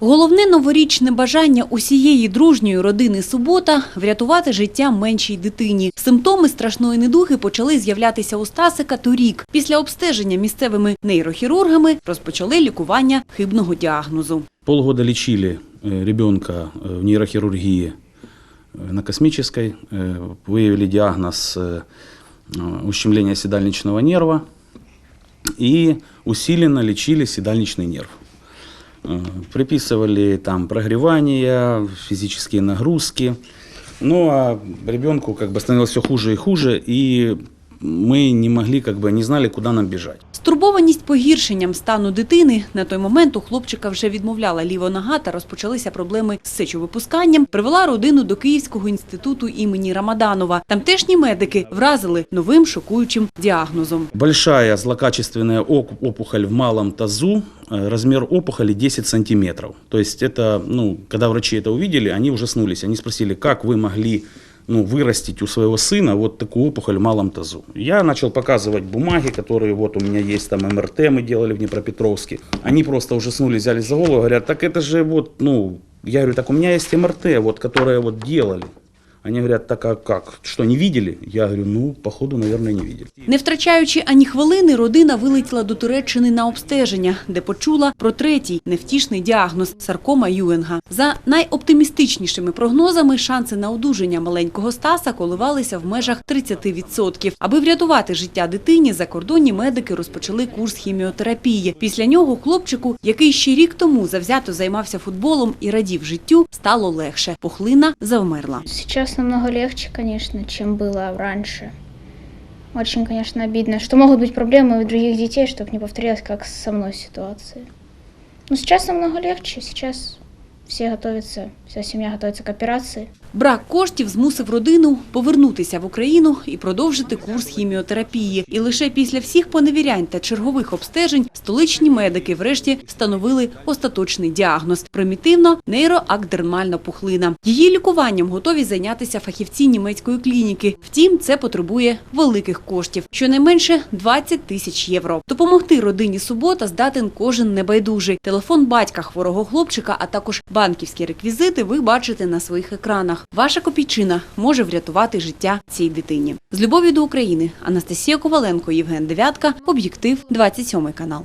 Головне новорічне бажання усієї дружньої родини Субота – врятувати життя меншій дитині. Симптоми страшної недуги почали з'являтися у Стасика торік. Після обстеження місцевими нейрохірургами розпочали лікування хибного діагнозу. Полгода лечили э, ребенка э, в нейрохирургии э, на космической, э, выявили диагноз э, э, ущемления седальничного нерва и усиленно лечили седальничный нерв. Э, Приписывали там прогревание, физические нагрузки. Ну а ребенку как бы становилось все хуже и хуже, и мы не могли, как бы не знали, куда нам бежать. Стурбованість погіршенням стану дитини на той момент у хлопчика вже відмовляла ліва нога та розпочалися проблеми з сечовипусканням, привела родину до Київського інституту імені Рамаданова. Тамтешні медики вразили новим шокуючим діагнозом. Большая злокачественная ок- опухоль в малом тазу, э, размер опухоли 10 сантиметров. То есть это, ну, когда врачи это увидели, они ужаснулись. Они спросили, как вы могли ну, вырастить у своего сына вот такую опухоль в малом тазу. Я начал показывать бумаги, которые вот у меня есть, там МРТ мы делали в Днепропетровске. Они просто ужаснулись, взяли за голову, говорят, так это же вот, ну, я говорю, так у меня есть МРТ, вот, которые вот делали. Они говорят, так а как, что, не видели? Я говорю, ну, походу, наверное, не видели. Не втрачаючи ані хвилини, родина вилетіла до Туреччини на обстеження, де почула про третій невтішний діагноз – саркома Юенга. За найоптимістичнішими прогнозами, шанси на одужання маленького Стаса коливалися в межах 30%. Аби врятувати життя дитині, закордонні медики розпочали курс хіміотерапії. Після нього хлопчику, який ще рік тому завзято займався футболом і радів життю, стало легше. Пухлина завмерла. Сейчас намного легче, конечно, чем было раньше. Очень, конечно, обидно, что могут быть проблемы у других детей, чтобы не повторилась, как со мной ситуация. Но сейчас намного легче, сейчас все готовятся, вся семья готовится к операции. Брак коштів змусив родину повернутися в Україну і продовжити курс хіміотерапії. І лише після всіх поневірянь та чергових обстежень столичні медики врешті встановили остаточний діагноз – примітивно нейроакдермальна пухлина. Її лікуванням готові зайнятися фахівці німецької клініки. Втім, це потребує великих коштів – щонайменше 20 тисяч євро. Допомогти родині Субота здатен кожен небайдужий. Телефон батька хворого хлопчика, а також банківські реквізити ви бачите на своїх екранах. Ваша копійчина може врятувати життя цій дитині. З любов'ю до України. Анастасія Коваленко, Євген Девятка. Об'єктив, 27 канал.